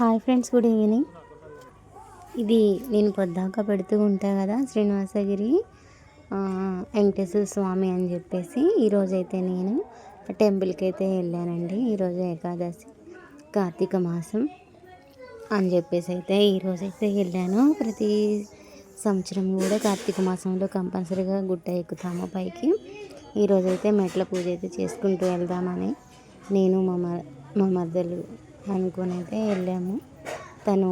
Hi friends good evening. ఇది నేను పొద్దాక పెడుతూ ఉంటా కదా శ్రీనివాసగిరి వెంకటేశ్వర స్వామి అని చెప్పేసి ఈరోజైతే నేను టెంపుల్కి అయితే వెళ్ళానండి. ఈరోజు ఏకాదశి కార్తీక మాసం అని చెప్పేసి అయితే ఈరోజైతే వెళ్ళాను. ప్రతి సంవత్సరం కూడా కార్తీక మాసంలో కంపల్సరీగా గుట్ట ఎక్కుతాము పైకి. ఈరోజైతే మెట్ల పూజ అయితే చేసుకుంటూ వెళ్దామని నేను మా మ- మా మరదలు అనుకొని అయితే వెళ్ళాము. తను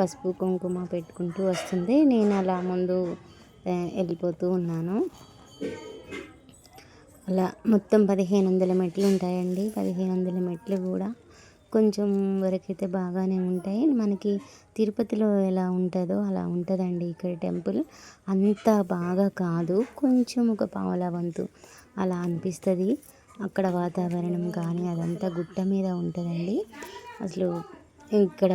పసుపు కుంకుమ పెట్టుకుంటూ వస్తుంది. నేను అలా ముందు వెళ్ళిపోతూ ఉన్నాను. అలా మొత్తం పదిహేను వందల మెట్లు ఉంటాయండి. పదిహేను వందల మెట్లు కూడా కొంచెం వరకైతే బాగానే ఉంటాయి. మనకి తిరుపతిలో ఎలా ఉంటుందో అలా ఉంటుందండి ఇక్కడ టెంపుల్. అంత బాగా కాదు. కొంచెం ఒక పావుల వంతు అలా అనిపిస్తుంది. అక్కడ వాతావరణం కానీ అదంతా గుట్ట మీద ఉంటుందండి. అసలు ఇక్కడ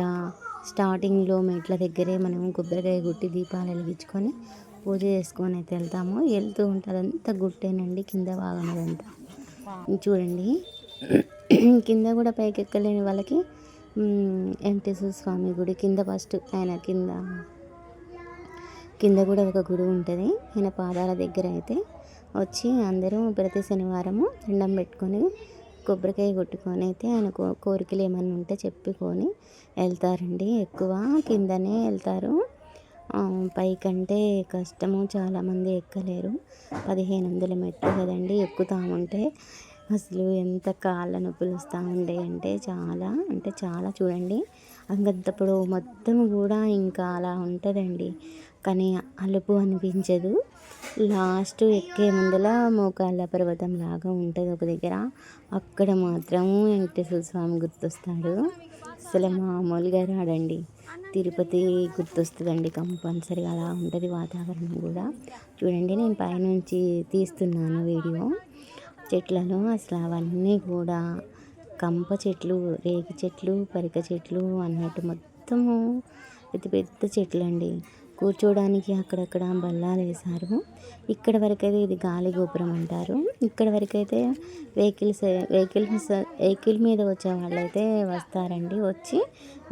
స్టార్టింగ్లో మెట్ల దగ్గరే మనం కొబ్బరికాయ గుట్టి దీపాలు వెలిగించుకొని పూజ చేసుకొని అయితే వెళ్తాము. వెళ్తూ ఉంటే అదంతా గుట్టేనండి కింద భాగం అదంతా. చూడండి. కింద కూడా పైకి ఎక్కలేని వాళ్ళకి వెంకటేశ్వర స్వామి గుడి కింద ఫస్ట్ ఆయన కింద కింద కూడా ఒక గుడి ఉంటుంది. ఆయన పాదాల దగ్గర అయితే. వచ్చి అందరూ ప్రతి శనివారము దండం పెట్టుకొని కొబ్బరికాయ కొట్టుకొని అయితే ఆయన కో కోరికలు ఏమైనా ఉంటే చెప్పుకొని వెళ్తారండి. ఎక్కువ కిందనే వెళ్తారు. పైకంటే కష్టము చాలామంది ఎక్కలేరు. పదిహేను వందల మెట్లు కదండి ఎక్కుతామంటే. అసలు ఎంత కాళ్ళ నొప్పులు వస్తూ ఉండే అంటే చాలా అంటే చాలా చూడండి. అంగంతప్పుడు మొత్తం కూడా ఇంకా అలా ఉంటుందండి. కానీ అలుపు అనిపించదు. లాస్ట్ ఎక్కే ముందల మోకాళ్ళ పర్వతం లాగా ఉంటుంది ఒక దగ్గర. అక్కడ మాత్రం వెంకటేశ్వర స్వామి గుర్తొస్తాడు. అసలు మామూలుగా రాడండి తిరుపతి గుర్తొస్తుందండి కంపల్సరీగా అలా ఉంటుంది వాతావరణం కూడా. చూడండి నేను పైనుంచి తీస్తున్నాను వీడియో. చెట్లలో అసలు అవన్నీ కూడా కంప చెట్లు రేగి చెట్లు పరిక చెట్లు అన్నట్టు మొత్తము పెద్ద పెద్ద చెట్లు అండి కూర్చోడానికి అక్కడక్కడ బల్లాలు వేశారు. ఇక్కడ వరకైతే ఇది గాలి గోపురం అంటారు. ఇక్కడ వరకైతే వెహికల్స్ వెహికల్స్ వెహికల్ మీద వచ్చే వాళ్ళైతే వస్తారండి. వచ్చి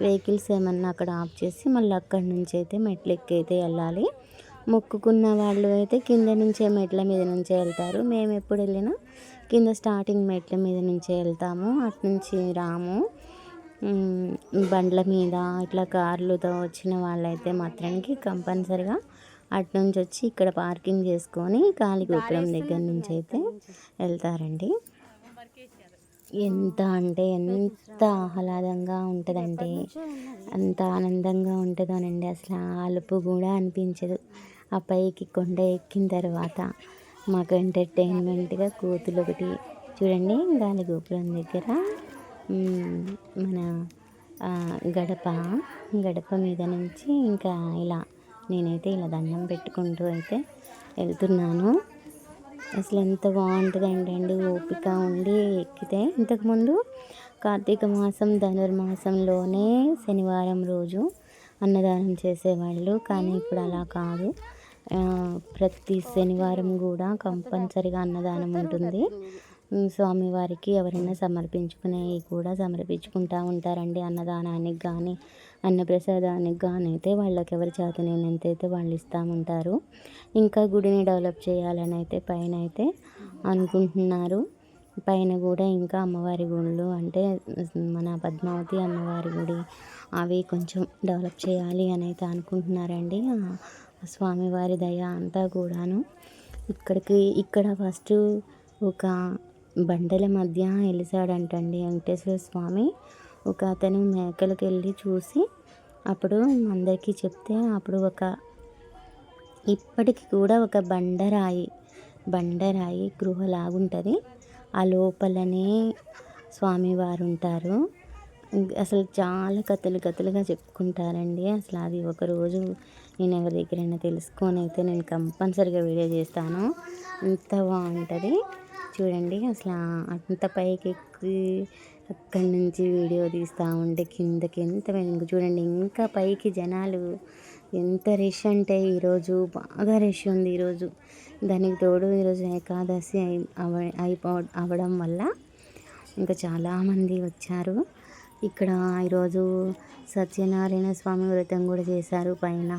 వెహికల్స్ ఏమన్నా అక్కడ ఆఫ్ చేసి మళ్ళీ అక్కడి నుంచి అయితే మెట్లు ఎక్కైతే అయితే వెళ్ళాలి. మొక్కుకున్న వాళ్ళు అయితే కింద నుంచే మెట్ల మీద నుంచే వెళ్తారు. మేము ఎప్పుడు వెళ్ళినా కింద స్టార్టింగ్ మెట్ల మీద నుంచే వెళ్తాము. అటు నుంచి రాము. బండ్ల మీద ఇట్లా కార్లతో వచ్చిన వాళ్ళైతే మాత్రానికి కంపల్సరిగా అటు నుంచి వచ్చి ఇక్కడ పార్కింగ్ చేసుకొని కాళీగోపురం దగ్గర నుంచి అయితే వెళ్తారండి. ఎంత అంటే ఎంత ఆహ్లాదంగా ఉంటుందంటే అంత ఆనందంగా ఉంటుందోనండి. అసలు అలుపు కూడా అనిపించదు. ఆ పైకి కొండ ఎక్కిన తర్వాత మాకు ఎంటర్టైన్మెంట్గా కోతులు ఒకటి చూడండి గాలి గోపురం దగ్గర మన గడప గడప మీద నుంచి ఇంకా ఇలా నేనైతే ఇలా దండం పెట్టుకుంటూ అయితే వెళ్తున్నాను. అసలు ఎంత బాగుంటుందండి అండి ఓపిక ఉండి ఎక్కితే. ఇంతకుముందు కార్తీక మాసం ధనుర్మాసంలోనే శనివారం రోజు అన్నదానం చేసేవాళ్ళు కానీ ఇప్పుడు అలా కాదు. ప్రతి శనివారం కూడా కంపల్సరిగా అన్నదానం ఉంటుంది. స్వామివారికి ఎవరైనా సమర్పించుకునేవి కూడా సమర్పించుకుంటూ ఉంటారండి. అన్నదానానికి కానీ అన్నప్రసాదానికి కానీ అయితే వాళ్ళకి ఎవరి చేతనైనంత అయితే వాళ్ళు ఇస్తూ ఉంటారు. ఇంకా గుడిని డెవలప్ చేయాలని అయితే పైన అయితే అనుకుంటున్నారు. పైన కూడా ఇంకా అమ్మవారి గుళ్ళు అంటే మన పద్మావతి అమ్మవారి గుడి అవి కొంచెం డెవలప్ చేయాలి అని అయితే అనుకుంటున్నారండి. స్వామివారి దయ అంతా కూడాను ఇక్కడికి ఇక్కడ ఫస్ట్ ఒక బండల మధ్య వెలిసాడంటండి వెంకటేశ్వర స్వామి. ఒక అతను మేకలకు వెళ్ళి చూసి అప్పుడు అందరికీ చెప్తే అప్పుడు ఒక ఇప్పటికి కూడా ఒక బండరాయి బండరాయి గృహ లాగుంటుంది ఆ లోపలనే స్వామివారు ఉంటారు అసలు చాలా కథలు కథలుగా చెప్పుకుంటారండి. అసలు అది ఒకరోజు నేను ఎవరి దగ్గరైనా తెలుసుకొని అయితే నేను కంపల్సరిగా వీడియో చేస్తాను. అంత బాగుంటుంది. చూడండి అసలు అంత పైకి ఎక్కి అక్కడి నుంచి వీడియో తీస్తూ ఉంటే కిందకి ఎంత ఇంక చూడండి ఇంకా పైకి జనాలు ఎంత రష్ అంటే ఈరోజు బాగా రష్ ఉంది ఈరోజు. దానికి తోడు ఈరోజు ఏకాదశి అయి అవ అయిపో అవడం వల్ల ఇంకా చాలామంది వచ్చారు. ఇక్కడ ఈరోజు సత్యనారాయణ స్వామి వ్రతం కూడా చేశారు పైన.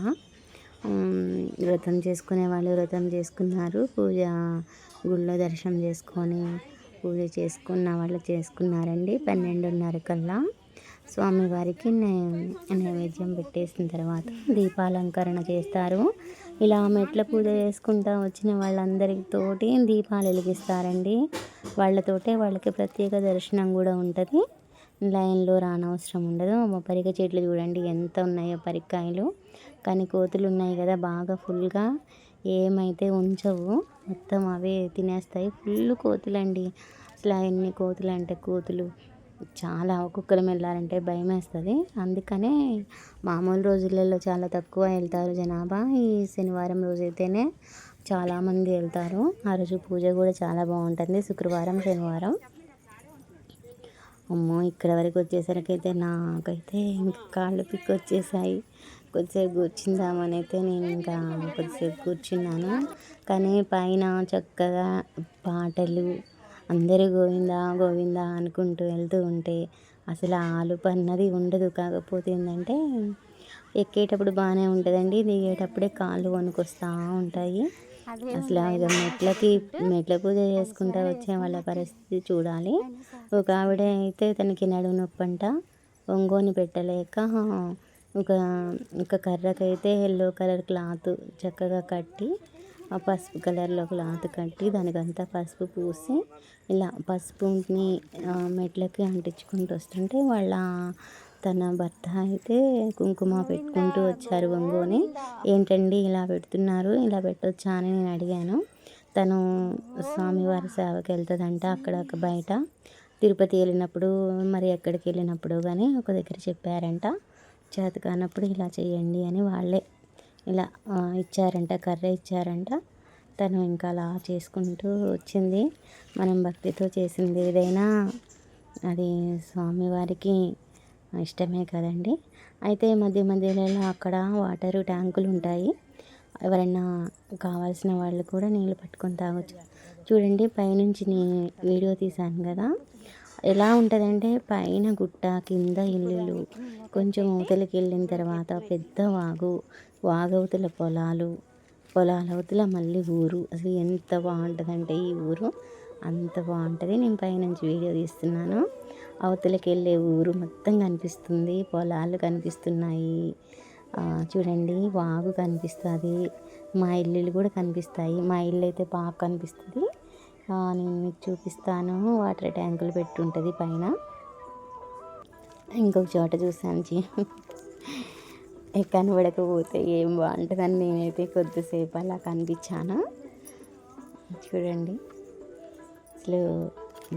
వ్రతం చేసుకునే వాళ్ళు వ్రతం చేసుకున్నారు. పూజ గుళ్ళో దర్శనం చేసుకొని పూజ చేసుకున్న వాళ్ళు చేసుకున్నారండి. పన్నెండున్నర కల్లా స్వామివారికి నైవేద్యం పెట్టేసిన తర్వాత దీపాలంకరణ చేస్తారు. ఇలా మెట్ల పూజ చేసుకుంటా వచ్చిన వాళ్ళందరితోటి దీపాలు వెలిగిస్తారండి. వాళ్ళతోటే వాళ్ళకి ప్రత్యేక దర్శనం కూడా ఉంటుంది. లైన్లో రానవసరం ఉండదు. పరిక పరిగ చెట్లు చూడండి ఎంత ఉన్నాయో పరికాయలు. కానీ కోతులు ఉన్నాయి కదా బాగా ఫుల్గా ఏమైతే ఉంచవు మొత్తం అవే తినేస్తాయి. ఫుల్ కోతులండి. అసలు ఎన్ని కోతులు అంటే కోతులు. చాలా ఒక్కొక్కరం వెళ్ళాలంటే భయం వేస్తుంది అందుకనే మామూలు రోజులలో చాలా తక్కువ వెళ్తారు జనాభా. ఈ శనివారం రోజు అయితేనే చాలామంది వెళ్తారు. ఆ రోజు పూజ కూడా చాలా బాగుంటుంది. శుక్రవారం శనివారం. అమ్మో ఇక్కడ వరకు వచ్చేసరికి అయితే నాకైతే ఇంకా కాళ్ళు పిక్కి వచ్చేసాయి కొద్దిసేపు కూర్చుందామని అయితే నేను ఇంకా కొద్దిసేపు కూర్చున్నాను. కానీ పైన చక్కగా పాటలు అందరూ గోవిందా గోవిందా అనుకుంటూ వెళ్తూ ఉంటే అసలు ఆలుపు అన్నది ఉండదు. కాకపోతే ఏంటంటే ఎక్కేటప్పుడు బాగానే ఉంటుందండి. దిగేటప్పుడే కాళ్ళు వణుకొస్తూ ఉంటాయి. అసలు ఇక మెట్లకి మెట్ల పూజ చేసుకుంటూ వచ్చే వాళ్ళ పరిస్థితి చూడాలి. ఒక ఆవిడ అయితే తనకి నడుము నొప్పి అంట ఒంగోని పెట్టలేక ఒక ఒక కర్రకైతే ఎల్లో కలర్ క్లాత్ చక్కగా కట్టి ఆ పసుపు కలర్లో క్లాత్ కట్టి దానికంతా పసుపు పూసి ఇలా పసుపుని మెట్లకి అంటించుకుంటూ వస్తుంటే వాళ్ళ తన భర్త అయితే కుంకుమ పెట్టుకుంటూ వచ్చారు ఒంగోని. ఏంటండి ఇలా పెడుతున్నారు? ఇలా పెట్టొచ్చా అని నేను అడిగాను. తను స్వామివారి సేవకి వెళ్తుందంట అక్కడ ఒక బయట. తిరుపతి వెళ్ళినప్పుడు మరి ఎక్కడికి వెళ్ళినప్పుడు కానీ ఒక దగ్గర చెప్పారంట. చేత కానప్పుడు ఇలా చేయండి అని వాళ్ళే ఇలా ఇచ్చారంట కర్ర ఇచ్చారంట. తను ఇంకా అలా చేసుకుంటూ వచ్చింది. మనం భక్తితో చేసింది ఏదైనా అది స్వామివారికి ఇష్టమే కదండి. అయితే మధ్య మధ్యలో అక్కడ వాటర్ ట్యాంకులు ఉంటాయి. ఎవరైనా కావాల్సిన వాళ్ళు కూడా నీళ్ళు పట్టుకొని తాగొచ్చు. చూడండి పైనుంచి నీ వీడియో తీశాను కదా. ఎలా ఉంటుందంటే పైన గుట్ట కింద ఇల్లులు కొంచెం అవతలకి వెళ్ళిన తర్వాత పెద్ద వాగు వాగవతల పొలాలు పొలాల అవతల మళ్ళీ ఊరు. అసలు ఎంత బాగుంటుందంటే ఈ ఊరు. అంత బాగుంటుంది. నేను పైనుంచి వీడియో తీస్తున్నాను. అవతలకి వెళ్ళే ఊరు మొత్తం కనిపిస్తుంది. పొలాలు కనిపిస్తున్నాయి. చూడండి వాగు కనిపిస్తుంది. మా ఇల్లులు కూడా కనిపిస్తాయి. మా ఇల్లు అయితే బాగా కనిపిస్తుంది. నేను మీకు చూపిస్తాను. వాటర్ ట్యాంకులు పెట్టుంటుంది పైన. ఇంకొక చోట చూసాను జీ కనబడకపోతే ఏం బాగుంటుందని నేనైతే కొద్దిసేపు అలా కనిపించాను. చూడండి. అసలు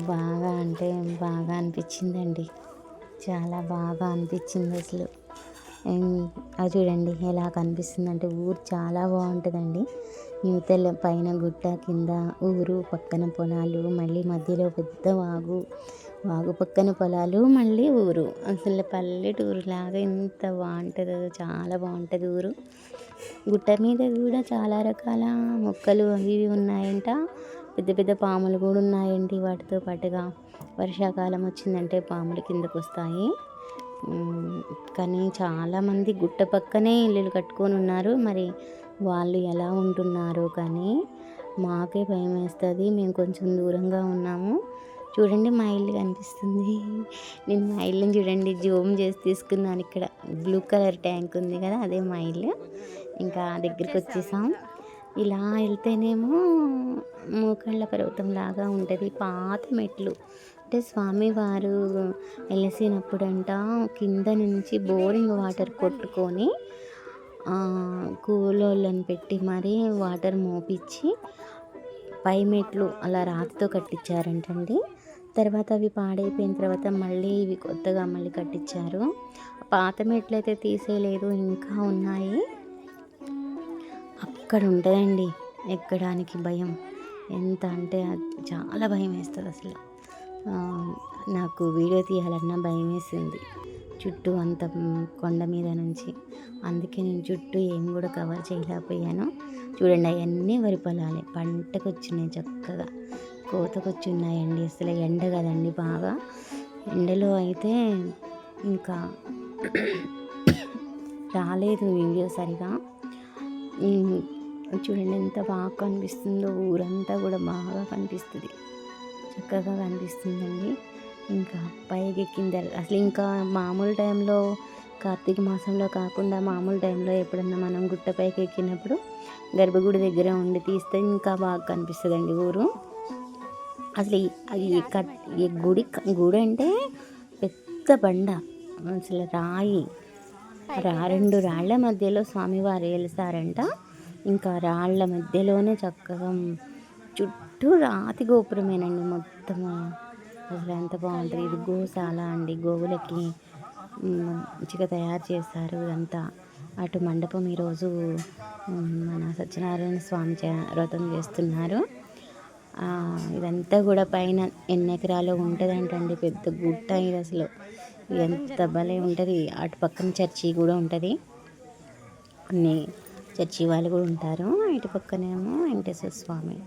బాగా అంటే బాగా అనిపించిందండి. చాలా బాగా అనిపించింది అసలు. అది చూడండి ఎలా కనిపిస్తుందంటే ఊరు చాలా బాగుంటుందండి. యువతల పైన గుట్ట కింద ఊరు పక్కన పొలాలు మళ్ళీ మధ్యలో పెద్ద వాగు వాగు పక్కన పొలాలు మళ్ళీ ఊరు. అసలు పల్లెటూరు లాగా ఎంత బాగుంటుందో చాలా బాగుంటుంది ఊరు. గుట్ట మీద కూడా చాలా రకాల మొక్కలు అవి ఇవి ఉన్నాయంట. పెద్ద పెద్ద పాములు కూడా ఉన్నాయండి వాటితో పాటుగా. వర్షాకాలం వచ్చిందంటే పాములు కిందకు వస్తాయి కానీ చాలామంది గుట్ట పక్కనే ఇల్లులు కట్టుకొని ఉన్నారు. మరి వాళ్ళు ఎలా ఉంటున్నారో కానీ మాకే భయం వేస్తుంది. మేము కొంచెం దూరంగా ఉన్నాము. చూడండి మా ఇల్లు కనిపిస్తుంది. నేను మా ఇల్లుని చూడండి. జూమ్ చేసి తీసుకున్నాను. ఇక్కడ బ్లూ కలర్ ట్యాంక్ ఉంది కదా అదే మా ఇల్లు. ఇంకా దగ్గరికి వచ్చేసాం. ఇలా వెళ్తేనేమో మోకాళ్ళ పర్వతం లాగా ఉంటుంది పాత మెట్లు. అంటే స్వామివారు వెలసినప్పుడంట కింద నుంచి బోరింగ్ వాటర్ కొట్టుకొని కూలోళ్ళని పెట్టి మరీ వాటర్ మోపించి పై మెట్లు అలా రాతితో కట్టించారంటండి తర్వాత అవి పాడైపోయిన తర్వాత మళ్ళీ ఇవి కొత్తగా మళ్ళీ కట్టించారు పాత మెట్లు అయితే తీసేయలేదు ఇంకా ఉన్నాయి. అక్కడ ఉంటుందండి? ఎక్కడానికి భయం? ఎంత అంటే చాలా భయం వేస్తుంది అసలు. నాకు వీడియో తీయాలన్నా భయం వేసింది. చుట్టూ అంత కొండ మీద నుంచి. అందుకే నేను చుట్టూ ఏం కూడా కవర్ చేయలేకపోయాను. చూడండి అవన్నీ వరి పొలాలే. పంటకు వచ్చినాయి చక్కగా. కోతకు వచ్చిన్నాయండి అసలు ఎండ కదండి బాగా. ఎండలో అయితే ఇంకా రాలేదు వీడియో సరిగా. చూడండి ఎంత బాగా కనిపిస్తుందో ఊరంతా కూడా బాగా కనిపిస్తుంది. చక్కగా కనిపిస్తుందండి. ఇంకా పైకి ఎక్కిన అసలు ఇంకా మామూలు టైంలో కార్తీక మాసంలో కాకుండా మామూలు టైంలో ఎప్పుడన్నా మనం గుట్టపైకి ఎక్కినప్పుడు గర్భగుడి దగ్గర ఉండి తీస్తే ఇంకా బాగా కనిపిస్తుందండి ఊరు. అసలు అది గుడి గుడి అంటే పెద్ద బండ. అసలు రాయి. రెండు రాళ్ళ మధ్యలో స్వామివారు వెలిసారంట ఇంకా రాళ్ళ మధ్యలోనే చక్కగా చుట్టూ రాతి గోపురమేనండి మొత్తము. అసలు ఎంత బాగుంటుంది. ఇది గోశాల అండి. గోవులకి మంచిగా తయారు చేస్తారు ఇదంతా. అటు మండపం ఈరోజు మన సత్యనారాయణ స్వామి వ్రతం చేస్తున్నారు. ఇదంతా కూడా పైన ఎన్ని ఎకరాలు ఉంటుందంటండి. పెద్ద గుట్ట ఇది అసలు. ఎంత భలే ఉంటుంది. అటు పక్కన చర్చి కూడా ఉంటుంది. కొన్ని చర్చి వాళ్ళు కూడా ఉంటారు. ఇటు పక్కనేమో వెంకటేశ్వర స్వామి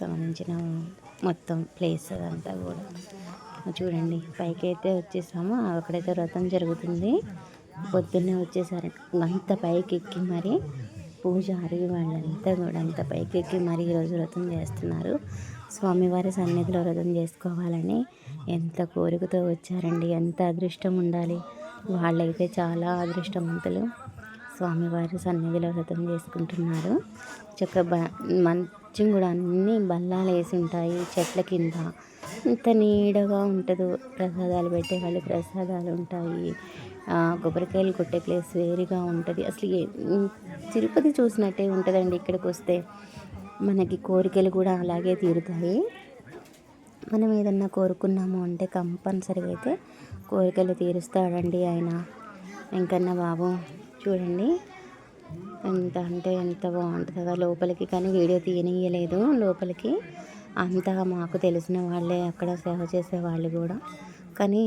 సంబంధించిన మొత్తం ప్లేస్ అదంతా కూడా. చూడండి పైకి అయితే వచ్చేసాము. అక్కడైతే వ్రతం జరుగుతుంది. పొద్దున్నే వచ్చేసారు. అంత పైకి ఎక్కి మరి పూజారి వాళ్ళంతా కూడా అంత పైకి ఎక్కి మరి ఈరోజు వ్రతం చేస్తున్నారు. స్వామివారి సన్నిధిలో వ్రతం చేసుకోవాలని ఎంత కోరికతో వచ్చారండి ఎంత అదృష్టం ఉండాలి. వాళ్ళైతే చాలా అదృష్టవంతులు. స్వామివారి సన్నిధిలో వ్రతం చేసుకుంటున్నారు. చక్క బ మంచి కూడా అన్ని బల్లాలు వేసి ఉంటాయి చెట్ల కింద. ఇంత నీడగా ఉంటుందో ప్రసాదాలు పెట్టే వాళ్ళు ప్రసాదాలు ఉంటాయి. కొబ్బరికాయలు కొట్టే ప్లేస్ వేరుగా ఉంటుంది. అసలు ఏ- తిరుపతి చూసినట్టే ఉంటుందండి ఇక్కడికి వస్తే మనకి కోరికలు కూడా అలాగే తీరుతాయి. మనం ఏదన్నా కోరుకున్నాము అంటే కంపల్సరీగా అయితే కోరికలు తీరుస్తాడండి ఆయన. వెంకన్న బాబు చూడండి. ఎంత అంటే ఎంత బాగుంటుందో లోపలికి కానీ వీడియో తీయనియలేదు లోపలికి అంతా మాకు తెలిసిన వాళ్ళే అక్కడ సేవ చేసే వాళ్ళు కూడా. కానీ